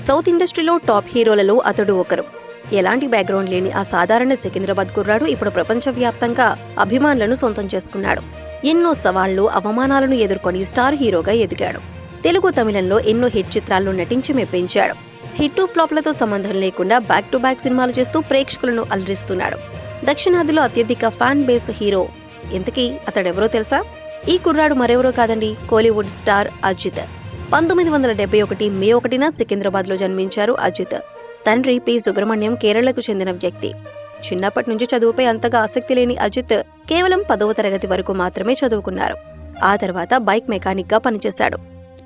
South ఇండస్ట్రీలో top హీరోలలో అతడు ఒకరు. ఎలాంటి బ్యాక్గ్రౌండ్ లేని ఆ సాధారణ సికింద్రాబాద్ కుర్రాడు ఇప్పుడు ప్రపంచవ్యాప్తంగా అభిమానులను సొంతం చేసుకున్నాడు. ఎన్నో సవాళ్ళు అవమానాలను ఎదుర్కొని స్టార్ హీరోగా ఎదిగాడు. తెలుగు తమిళంలో ఎన్నో హిట్ చిత్రాల్లో నటించి మెప్పించాడు. హిట్ ఫ్లాప్లతో సంబంధం లేకుండా బ్యాక్ టు బ్యాక్ సినిమాలు చేస్తూ ప్రేక్షకులను అలరిస్తున్నాడు. దక్షిణాదిలో అత్యధిక ఫ్యాన్ బేస్ హీరో ఇంతకీ అతడెవరో తెలుసా? ఈ కుర్రాడు మరెవరో కాదండి? Kollywood star Ajith. పంతొమ్మిది వందల డెబ్బై ఒకటి మే ఒకటిన సికింద్రాబాద్లో జన్మించారు అజిత్. తండ్రి పి. సుబ్రహ్మణ్యం కేరళకు చెందిన వ్యక్తి. చిన్నప్పటి నుంచి చదువుపై అంతగా ఆసక్తి లేని అజిత్ కేవలం పదవ తరగతి వరకు మాత్రమే చదువుకున్నారు. ఆ తర్వాత బైక్ మెకానిక్గా పనిచేశాడు.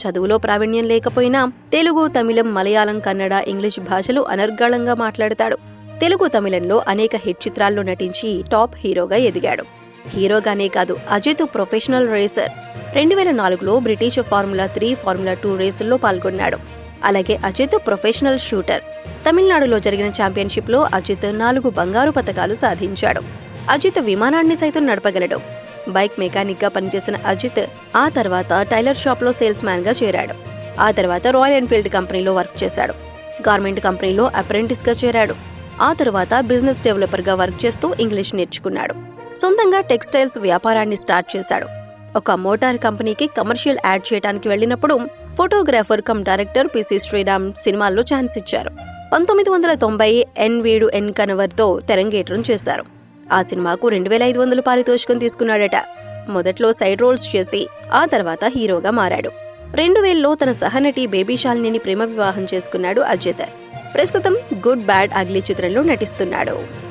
చదువులో ప్రావీణ్యం లేకపోయినా తెలుగు తమిళం మలయాళం కన్నడ ఇంగ్లీష్ భాషలు అనర్గాళంగా మాట్లాడతాడు. తెలుగు తమిళంలో అనేక హిట్ చిత్రాల్లో నటించి టాప్ హీరోగా ఎదిగాడు. హీరోగానే కాదు అజిత్ ప్రొఫెషనల్ రేసర్. రెండు వేల నాలుగులో British formula three formula two రేసుల్లో పాల్గొన్నాడు. అలాగే అజిత్ ప్రొఫెషనల్ షూటర్. తమిళనాడులో జరిగిన ఛాంపియన్షిప్లో అజిత్ నాలుగు బంగారు పతకాలు సాధించాడు. అజిత్ విమానాన్ని సైతం నడపగలడు. బైక్ మెకానిక్గా పనిచేసిన అజిత్ ఆ తర్వాత టైలర్ షాప్లో సేల్స్ మ్యాన్గా చేరాడు. ఆ తర్వాత రాయల్ ఎన్ఫీల్డ్ కంపెనీలో వర్క్ చేశాడు. గార్మెంట్ కంపెనీలో అప్రెంటిస్గా చేరాడు. ఆ తర్వాత బిజినెస్ డెవలపర్గా వర్క్ చేస్తూ ఇంగ్లీష్ నేర్చుకున్నాడు. సొంతంగా టెక్స్టైల్స్ వ్యాపారాన్ని స్టార్ట్ చేశాడు. ఒక మోటార్ కంపెనీకి కమర్షియల్ యాడ్ చేయడానికి వెళ్ళినప్పుడు photographer cum director PC Sriram సినిమాల్లో ఛాన్స్ ఇచ్చారు. పంతొమ్మిది వందల తొంభై ఎన్ వీడు ఎన్ కనవర్తో తెరంగేట్రం చేశారు. ఆ సినిమాకు రెండు వేల ఐదు వందలు పారితోషికం తీసుకున్నాడట. మొదట్లో సైడ్ రోల్స్ చేసి ఆ తర్వాత హీరోగా మారాడు. రెండు వేలలో తన సహనటి బేబీ శాలినిని ప్రేమ వివాహం చేసుకున్నాడు అజిత్. ప్రస్తుతం గుడ్ బ్యాడ్ అగ్లీ చిత్రంలో నటిస్తున్నాడు.